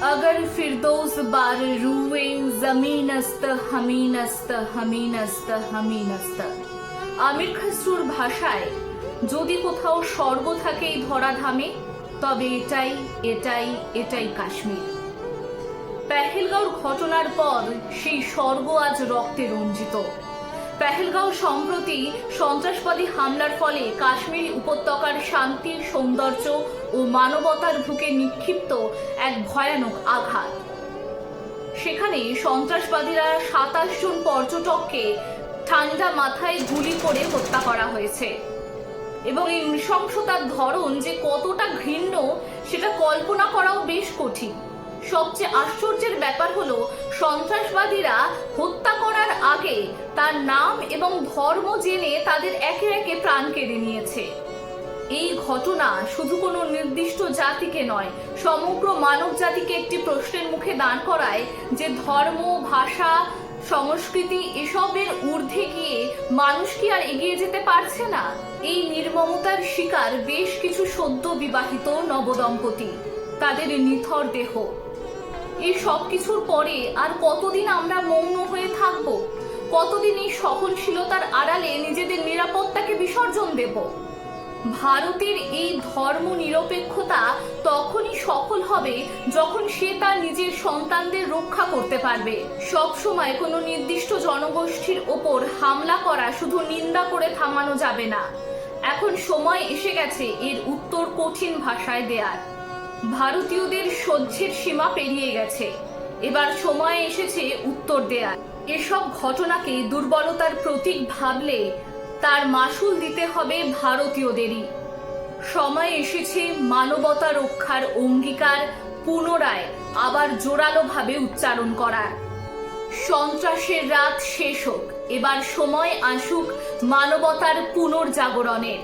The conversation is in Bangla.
अगर फिरदौस बार रूए জমিনস্ত হামিনস্ত হামিনস্ত হামিনস্ত আমির খসরুর ভাষায় যদি কোথাও স্বর্গ থাকে এই ধরাধামে তবে এটাই এটাই এটাই কাশ্মীর পেহেলগাঁওর ঘটনার পর সেই স্বর্গ আজ রক্তে রঞ্জিত পেহেলগাঁও সম্প্রতি সন্ত্রাসবাদী হামলার ফলে কাশ্মীর উপত্যকার শান্তি সৌন্দর্য ও মানবতার বুকে নিক্ষিপ্ত এক ভয়ানক আঘাত। সেখানে সন্ত্রাসবাদীরা সাতাশ জন পর্যটককে ঠান্ডা মাথায় গুলি করে হত্যা করা হয়েছে। এবং এই নৃশংসতার ধরন যে কতটা ঘৃণ্য, সেটা কল্পনা করাও বেশ কঠিন। সবচেয়ে আশ্চর্যের ব্যাপার হলো, সন্ত্রাসবাদীরা হত্যা তার নাম এবং ধর্ম জেনে তাদের একে একে প্রাণ কেড়ে নিয়েছে। এই ঘটনা শুধু কোনো নির্দিষ্ট জাতিকে নয়, সমগ্র মানব জাতিকে একটি প্রশ্নের মুখে দাঁড় করায় যে ধর্ম, ভাষা, সংস্কৃতি এসবের ঊর্ধ্বে গিয়ে মানুষ কি আর এগিয়ে যেতে পারছে না? এই নির্মমতার শিকার বেশ কিছু সদ্য বিবাহিত নবদম্পতি, তাদের নিথর দেহ। এই সব কিছুর পরে আর কতদিন আমরা মৌন হয়ে থাকব? কতদিন এই সহনশীলতার আড়ালে নিজেদের নিরাপত্তাকে বিসর্জন দেব? ভারতের এই ধর্ম নিরপেক্ষতা তখনই সফল হবে যখন সে তার নিজের সন্তানদের রক্ষা করতে পারবে। সব সময় কোনো নির্দিষ্ট জনগোষ্ঠীর ওপর হামলা করা শুধু নিন্দা করে থামানো যাবে না। এখন সময় এসে গেছে এর উত্তর কঠিন ভাষায় দেয়ার। ভারতীয়দের সহ্যের সীমা পেরিয়ে গেছে। এবার সময় এসেছে উত্তর দেয়ার। এসব ঘটনাকে দুর্বলতার প্রতীক ভাবলে তার মাসুল দিতে হবে ভারতীয়দেরই। সময় এসেছে মানবতা রক্ষার অঙ্গীকার পুনরায় আবার জোরালোভাবে উচ্চারণ করার। সন্ত্রাসের রাত শেষ হোক, এবার সময় আসুক মানবতার পুনর্জাগরণের।